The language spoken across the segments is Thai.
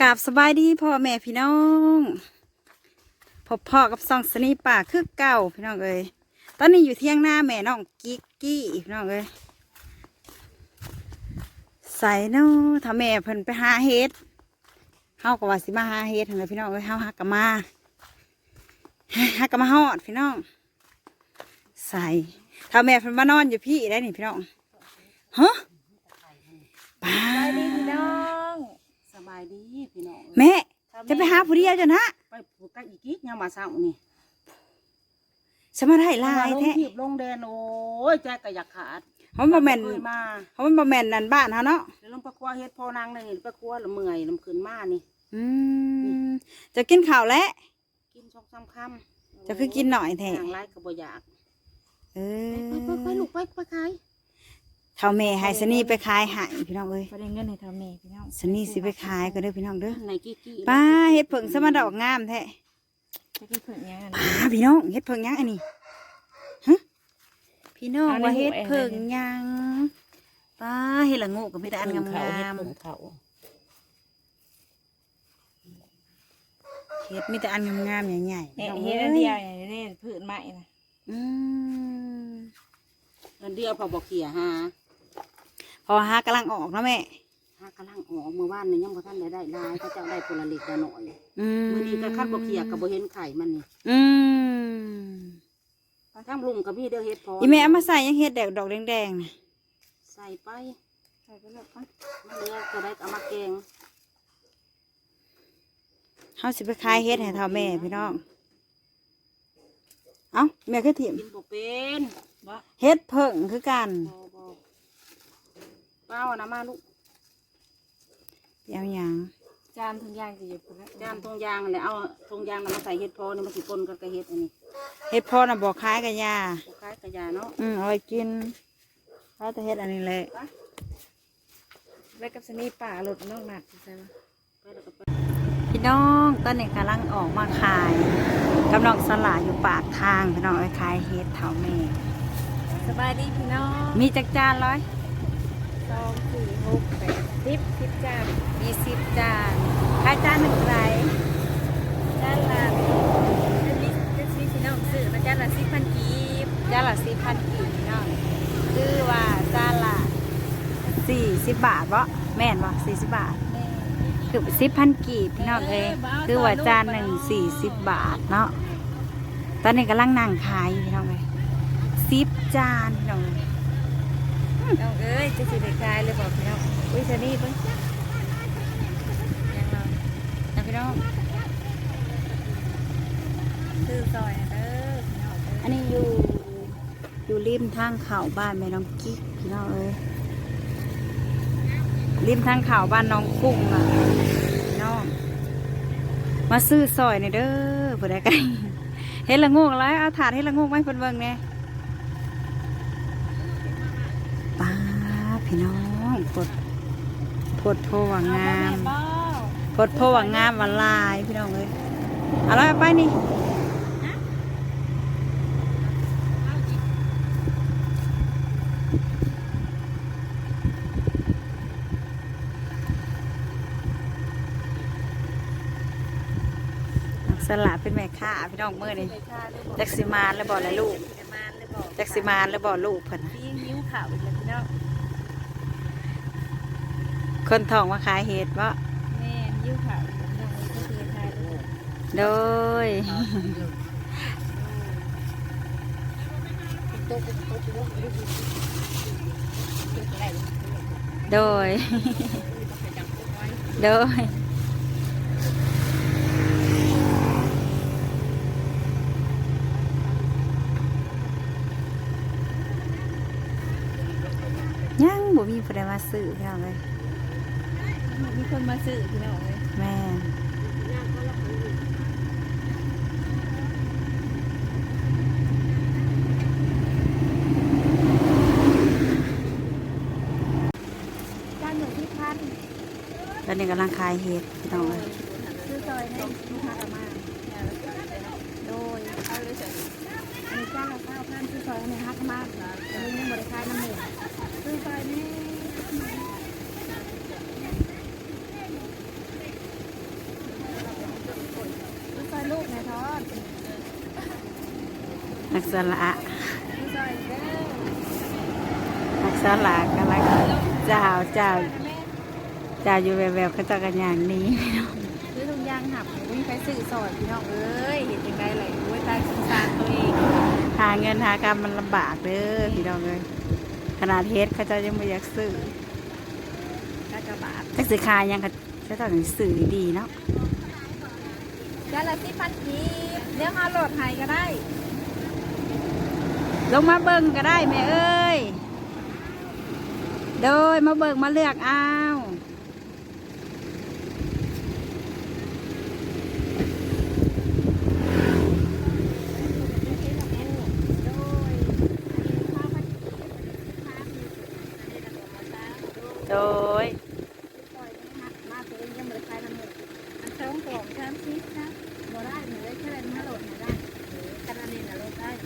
กราบสบายดีพ่อแม่พี่น้องพบพ่อกับซองสนีป่าคือเก่าพี่น้องเอ้ยตอนนี้อยู่เที่ยงหน้าแม่น้องกิ๊กกี้พี่น้องเอ้ยใส่เนาะถ้าแม่เพิ่นไปหาเฮ็ดเฮาก็ว่าสิมาหาเฮ็ดหั่นแหละพี่น้องเอ้ยเฮาหักกะมาหักกะมาฮอดพี่น้อง ใส่ถ้าแม่เพิ่นมานอนอยู่พี่ได้นี่พี่น้องฮะป้าายดีพี่น้องสบายดีพี่น้องแม่จะไปหาผู้เดียวจ้ะนะไปปลูกกัอีกกิ๊กยังมาเศร้านี่สมาได้หลายลงแท้ทีบลงแดนโอ้ยแจกกะอยากขาดเขาบ่แม่นเคยมาเขาบ่แม่นนั่นบ้านเขาเนาะเดี๋ยวลงไปคว้าเฮ็ดพอนางนี่ไปคว้าละเมื่อยลำคืนมานี่ อืมจะกินข้าวแล้วกินชอกซ้ำคำจะคือกินหน่อยแท้ทางไรก็บ่อยากเอไปไปไปอลูกไปไปขาย เท่าแม่ให้สนีไปขายให้พี่น้องเอ้ยไปได้เงินให้ทำแม่พี่น้องสนีสิไปขายก็เด้อพี่น้องเด้อในกิ๊กกี้ป้าเฮ็ดเผิงสมาดอกงามแท้จะกินเผือกยังไงป้าพี่น้องเฮ็ดเผิงหยังอันนี้ฮะพี่น้องว่าเฮ็ดเผิงหยังป้าเฮ็ดละโงูก็มีแต่อันงามเขาเฮ็ดๆเพิ่งเขาเฮ็ดมีแต่อันงามๆใหญ่ๆเนี่ยพี่น้องเฮ็ดอ้อันเดียวเนี่ยเนี่ยผืนใหม่นะอืมเดือนเดียวพอบอกเขี่ยหา พอหากำลังออกเนาะแม่หากำลังออกเมื่อวานนี่ยังบ่ทันได้ได้ลายเขาเจ้าได้ผลเล็กละหน่อยอืมมื้อนี้ก็คัดบ่เขี่ยก็บ่เห็นไข่มันนี่อืมทางลุงก็มีเด้อเฮ็ดพออีแม่เอามาใส่ยังเฮ็ดแดกดอกแดงๆนะใส่ไปใส่ไปเลยปะมันเหลือก็ได้ก็เอามาแกงเฮาสิไปขายเฮ็ดให้เท่าแม่พี่น้องเอ้าแม่คือถิ่มกินบ่เป็นบ่เฮ็ดเพิ่งคือกันบ่บ่ เปล่านะมาลูกเอาหยังจานทุกอย่างจะอยู่พุ่นละจานทงยางนั่นแหละเอาทงยางน่ะมาใส่เห็ดพอนี่มันสิปนกับกระเห็ดอันนี้เฮ็ดพ่อน่ะบ่ขายกับยาคล้ายกระยาเนาะอืมเอาไว้กินเอาแต่เฮ็ดอันนี้แหละไว้กับสนีป่าหลุดนอกหนักใช่ไหมไปแล้วก็ไปพี่น้องตอนนี้กำลังออกมาขายกำลังสลาอยู่ปากทางพี่น้องเอาไปขายเฮ็ดเท่าแม่สบายดีพี่น้องมีจักจานร้อย สองสี่หกแปดสิบสิบจานมีสิบจานขายจานหนึ่งไรจานละจะมีจะมีพี่น้องซื้อมาจานละสิบพันกีบจานละสี่พันกี่พี่น้องคือว่าจานละสี่สิบบาทวะแม่นวะสี่สิบบาทแม่คือสิบพันกีบพี่น้องเอ้ยคือว่าจานหนึ่งสี่สิบบาทเนาะตอนนี้กำลังนั่งขายอยู่พี่น้องเลยสิบจานพี่น้องเอ้ย น้องเอ้ยจะสิได้กายเลยบอกพี่น้องอุ้ยสนีเพิ่งยังเรานะพี่น้องซื้อซอยนะเด้อพี่น้องเอ้ยอันนี้อยู่อยู่ริมทางเขาบ้านแม่น้องกิ๊กพี่น้องเอ้ยริมทางเขาบ้านน้องกุ้งอะพี่น้องมาซื้อซอยหน่ยเด้อผู้ใดกันเฮ็ดละโงกแล้วเอาถาดเฮ็ดละโงกไว้เพิ่นเบิ่งแหน่ป้าด พี่น้องปวดปวดโพว่างามเอบ่ปวดโพว่างามว่าลายพี่น้องเอ้ยเอาละไปนี่สละเป็นแม่ค้าพี่น้องเมื่อนี่ไปค่าเลยบอกจักสิมานแล้วบ่ละลูกจะมาเลยบอกจักสิมานแล้วบ่ลูกเพิ่นน่ะพี่นิ้วขาวอีกแล้วพี่น้อง คนทองมาขายเห็ดบ่แม่นิ้วขาวอีกแล้วพี่น้องเอ้ยก็คือทายเลยโดยโต๊ะโต๊ะโต๊ะโต๊ะอะไรโดย โดย ยังบ่มีผู้ใดมาซื้อพี่น้องเลย มีคนมาซื้อพี่น้องเลยแม่นจ้างหนึ่งที่พันตอนนี้กำลังขายเห็ดพี่น้องเลย ซื้อซอยเนี่ยลูกค้าเอามาโดยเอาเลยเสร็จอันนี้จ้างละเก้าพันซื้อซอยเนี่ยฮักมากแต่ลูกยังบริการน้ำหนึ่งซื้อซอยนี่ นักสละผู้ซอยเด้อนักสละกำลังเจ้าเจ้าเจ้าอยู่แบบแบบๆเขาเจะกันอย่างนี้ซื้อทุกอย่างหับวิ่งไปซื้อซอยพี่น้องเอ้ยเห็นยังไงไหลโอ้ยตายสงสารตัวเองหาเงินหากรรมมันลำบากเด้อพี่น้องเลยขนาดเฮ็ดเขาเจะยังไม่อยากซื้อกากบาทจักสิขายยังเขาจะต้องซื้อดีๆเนาะจานละสิพันกีบเดี๋ยวเอาโหลดให้ก็ได้ ลงมาเบิ่งก็ได้แม่เอ้ย โดยมาเบิ่งมาเลือกเอาโดย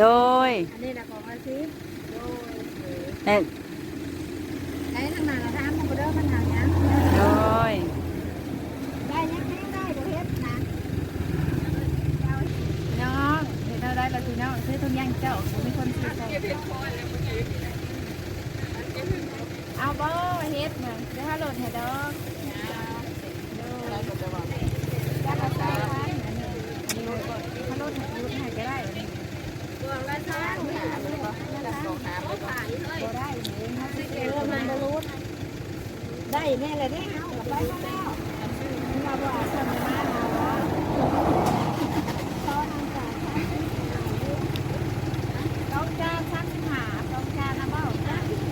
โดย อันนี้นะของอาซิปโดย เอ่อไอ้ทางหน้าเราทำมันก็เด้อมันหายังโดยได้ยังไม่ได้บ่เฮ็ ได้แม่เลยได้เฮาไปมาแล้วมาบ่ทำมาแล้ว่าต้องการสักหาต้องการนะเบ้า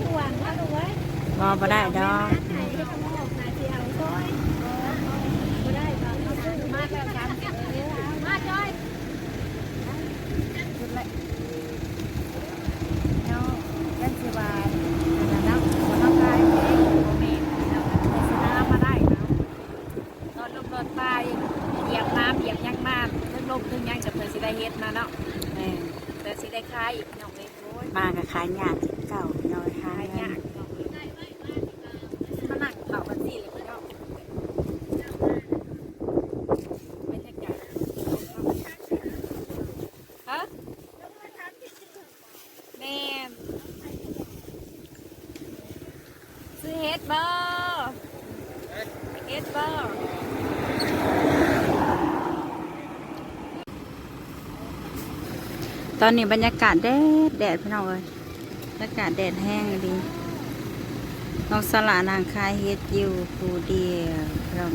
ห่วงมาดูไว้บ่บ่ได้ดอก ไหนที่เขาบอกนายที่เอาซอยบ่ได้บ่เอาซื้อมาแล้วกันเดี๋ยวเอามาจอยสุดเลยเนาะกันสิว่าอันนั้นเนาะบ่ต้องการเองบ่แม่นเนาะแต่สิน้ำมาได้เนาะตอนลมรถตายเหยียบน้ำเหยียบยังมาทั้งลมทั้งยังจะเพิ่นสิได้เฮ็ดมาเนาะ แม่ แต่สิได้ขายอีกน้องเอ้ยโอ้ย มากับขายยากที่เก่าน้อยหา ขาย เงิ ยาน กน้องเอ้ยมานั่งเผากันสิเลยพี่น้องบรรยากาศฮะแม่นซื้อเฮ็ดบ่ เฮ็ตอนนี้บรรยากาศแดดแดดพี่น้องเอ้ยบรรยากาศแดดแห้งดีน้องสละนางคายเฮ็ดอยู่ผู้เดียวพี่น้อง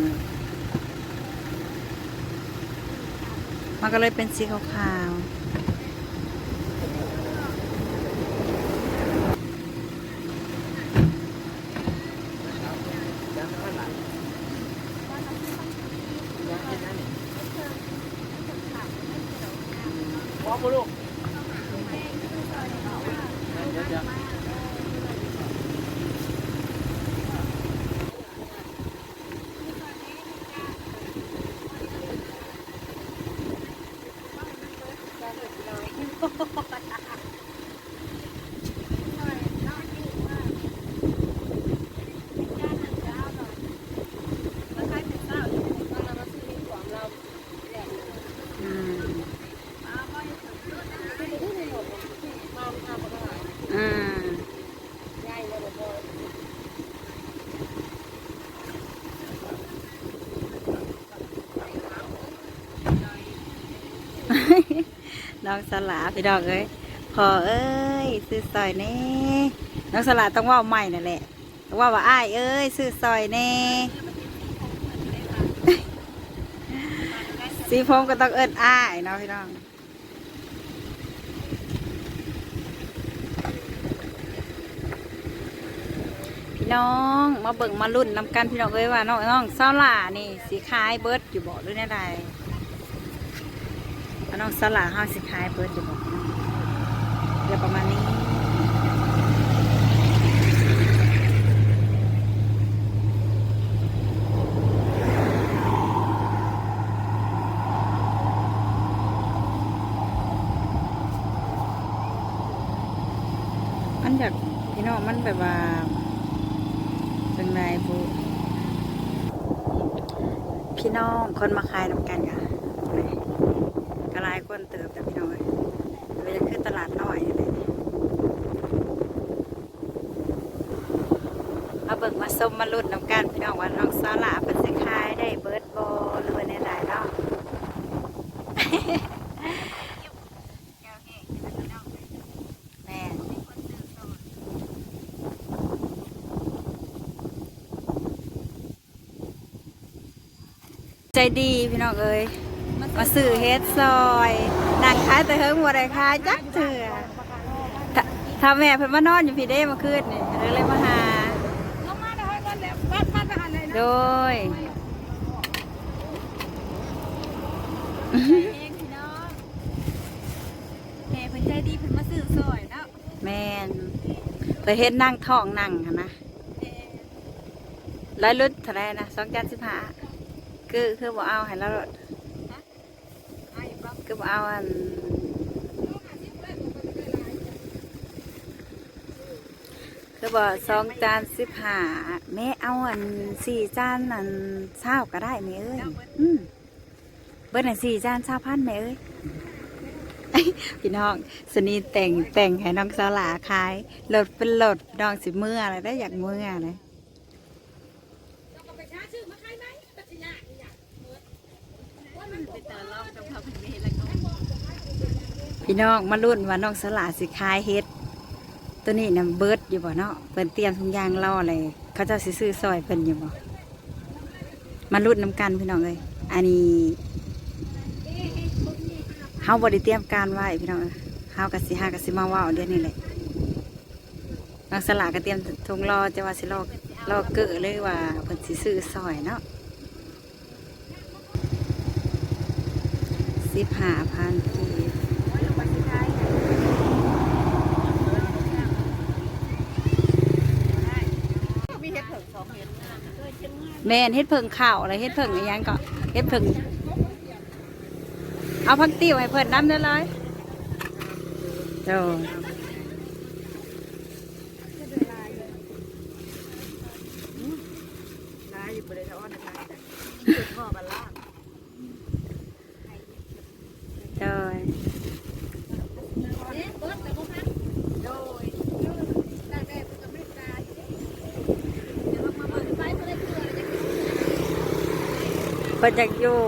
มันก็เลยเป็นสีขาวๆ พร้อมลูกเดี๋ยว น้องสลาพี่ดอกเอ้ยพอเอ้ยซื้อซอยแน่น้องสลาต้องว่าใหม่นั่นแหละต้องว่าว่าอ้ายเอ้ยซื้อซอยแน่สีผมก็ต้องเอิ้นอ้ายเนาะพี่น้องพี่น้องมาเบิ่งมารุ่นนำกันพี่น้องเอ้ยว่าน้องน้องเศร้าหล่านี่สีคล้ายเบิร์ดอยู่บ่หรือแน่ใด น้องสลาห้าสิขายเปิดจะบอกน้องเดี๋ยวประมาณนี้มันอยากพี่น้องมันแบบว่าเป็นไรบุพี่น้องคนมาขายนำกันค่ะ ก็หลายคนเติบแต่พี่น้องเอ้ยก็จะขึ้นตลาดน้อยนี่แหละมาเบิ่งมาส้มมาลุ้นน้ำกันพี่น้องว่าน้องสาลาเป็นสิขายได้เบิร์ดโบหรือว่าในใดเนาะใจดีพี่น้องเอ้ย มาซื้อเฮ็ดซอยนางขายแต่เฮิงบ่ได้ขายจักเถื่อถ้าถ้าแม่เพิ่นมานอนอยู่พี่เด้เมาคืนนี่เลยเลยมาหาลงมาได้ก่อนแล้วบ้านบ้านไปหาเลยนะโดยเองพี่น้องแม่เพิ่นใจดีเพิ่นมาซื้อซอยเนาะแม่นไปเฮ็ดนั่งท้องนั่งค่ะนะเอ่อร้อยลุดเท่าไรนะสองจานสิบห้าคือคือบ่เอาให้แล้วไอ้บั กคือบ่เอาอันคือบ่สองจานสิบห้าแม่เอาอันสี่จานอันเช้าก็ได้แม่เอ้ยอืมเบิ้ลอันสี่จานเช้าพันแม่เอ้ยพี่น้องสนีแต่งแต่งให้น้องสาวหลาขายรถเป็นรถน้องสิเมื่ออะไรได้อยากเมื่อเลยไปต่อรอกับเขาพิ่นไม่เห็นแล้วก็ พี่น้องมารุ่นว่าน้องสลาสิขายเฮ็ด ตัวนี้นำเบิดอยู่บ่เนาะเพิ่นเตรียมทุกอย่างรอเลยเขาเจ้าสิซื้อซอยเพิ่นอยู่บ่มารุ่นน้ำกันพี่น้องเอ้ยอันนี้เฮาบ่ได้เตรียมการไว้พี่น้องเอ้ยเฮาก็สิหาก็สิมาเว้าเดี๋ยวนี้แหละน้องสลาก็เตรียมทุงรอจะว่าสิรอรอเกิดเลยว่าเพิ่นสิซื้อซอยเนาะสิบห้าพันกีบ มีเห็ดเผิงสองเห็ด แม่นเฮ็ดเพิ่งข้าวอะไรเฮ็ดเพิ่งอะไรยังก็เฮ็ดเพิ่งเอาพักติ้วให้เพิ่นน้ำได้เลยโอ้ลายอยู่บริเวณอ้อนลายนะพ่อบัลล่า โดย โดยได้แม่เพิ่นก็ไม่ตายเดี๋ยวมาเบิ่งไปเพิ่นได้เพื่อจะ เพิ่นอยากอยู่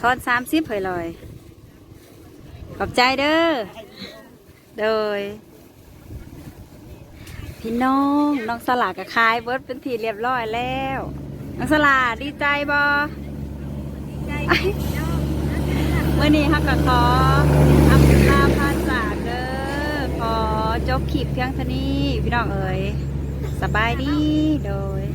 ทอนสามสิบเผยลอย ขอบใจเด้อ โดย พี่น้อง น้องสลากกับคายเบิร์ดเป็นทีเรียบร้อยแล้ว น้องสลาดีใจบอใจพี่น้องเมื่อนี้ฮักกะขออำลาพาจากเด้อขอ จบคลิปเพียงเท่านี้ พี่น้องเอ๋ยสบายดีโดย